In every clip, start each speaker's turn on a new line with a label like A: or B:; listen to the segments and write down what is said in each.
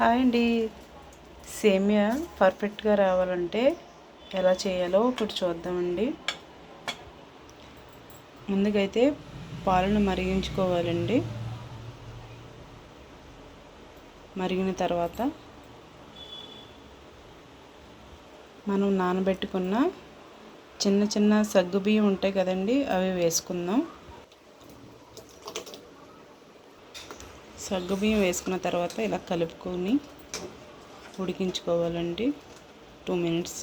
A: Hi అండి. సేమియా పర్ఫెక్ట్గా రావాలంటే ఎలా చేయాలో ఇప్పుడు చూద్దామండి. ముందుకైతే పాలను మరిగించుకోవాలండి. మరిగిన తర్వాత మనం నానబెట్టుకున్న చిన్న చిన్న సగ్గు బియ్యం ఉంటాయి కదండి అవి వేసుకుందాం. సగ్గు బియ్యం వేసుకున్న తర్వాత ఇలా కలుపుకొని ఉడికించుకోవాలండి. టూ మినిట్స్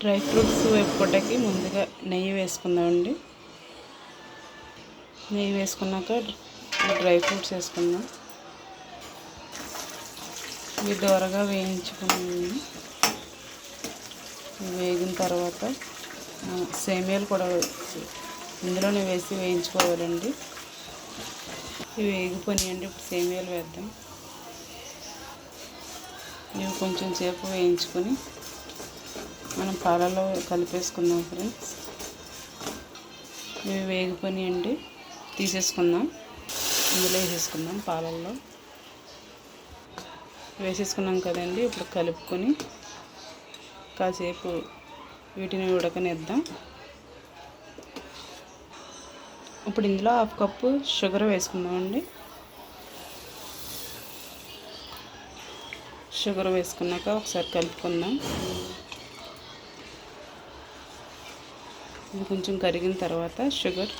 A: డ్రై ఫ్రూట్స్ వేపుకోటకి ముందుగా నెయ్యి వేసుకుందామండి. నెయ్యి వేసుకున్నాక డ్రై ఫ్రూట్స్ వేసుకుందాం. ఇవి దోరగా వేయించుకుని వేగిన తర్వాత సేమియాలు కూడా ఇందులోనే వేసి వేయించుకోవాలండి. ఇవి వేగిపోయినాయండి. ఇప్పుడు సేమియాలు వేద్దాం. ఇవి కొంచెం సేపు వేయించుకొని మనం పాలలో కలిపేసుకుందాం ఫ్రెండ్స్. ఇవి వేగిపోయినాయండి. తీసేసుకుందాం. ఇందులో వేసేసుకుందాం పాలల్లో. వేసేసుకున్నాం కదండి. ఇప్పుడు కలుపుకొని కాసేపు వీటిని ఉడకనిద్దాం. ఇప్పుడు ఇందులో హాఫ్ కప్పు షుగర్ వేసుకుందామండి. షుగర్ వేసుకున్నాక ఒకసారి కలుపుకుందాం. ఇది కొంచెం కరిగిన తర్వాత షుగర్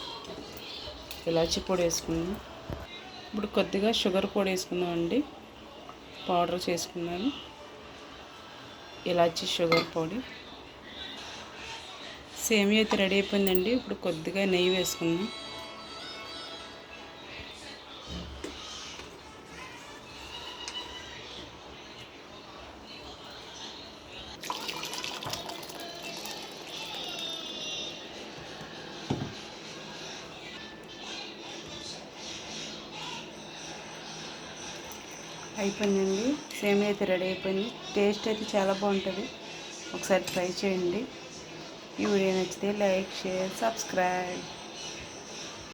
A: ఇలాచి పొడి వేసుకుందాం. ఇప్పుడు కొద్దిగా షుగర్ పొడి వేసుకుందామండి. పౌడర్ చేసుకున్నాను ఇలాచి షుగర్ పొడి. సేమియా అయితే రెడీ అయిపోయిందండి. ఇప్పుడు కొద్దిగా నెయ్యి వేసుకుందాం. అయిపోయిందండి. సేమియా అయితే రెడీ అయిపోయింది. టేస్ట్ అయితే చాలా బాగుంటుంది. ఒకసారి ట్రై చేయండి. ఈ వీడియో నచ్చితే లైక్ షేర్ సబ్స్క్రైబ్.